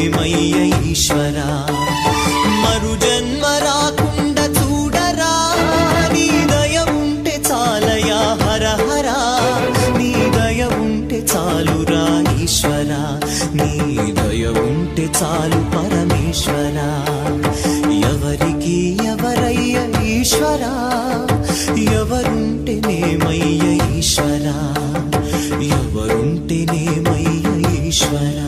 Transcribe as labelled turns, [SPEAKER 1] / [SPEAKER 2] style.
[SPEAKER 1] ఏమయ్య ఈశ్వరా. మరు జన్మ రాకుండా చూడరా. నీ ఉంటే చాలయా హర హరా నీ ఉంటే చాలురా ఈశ్వరా. నీ ఉంటే చాలు పరమేశ్వరా. ఎవరికి ఎవరయ్య ఈశ్వరా? ఎవరుంటే నేమయ్య ఈశ్వరా? ఎవరుంటే నేమయ్య ఈశ్వరా?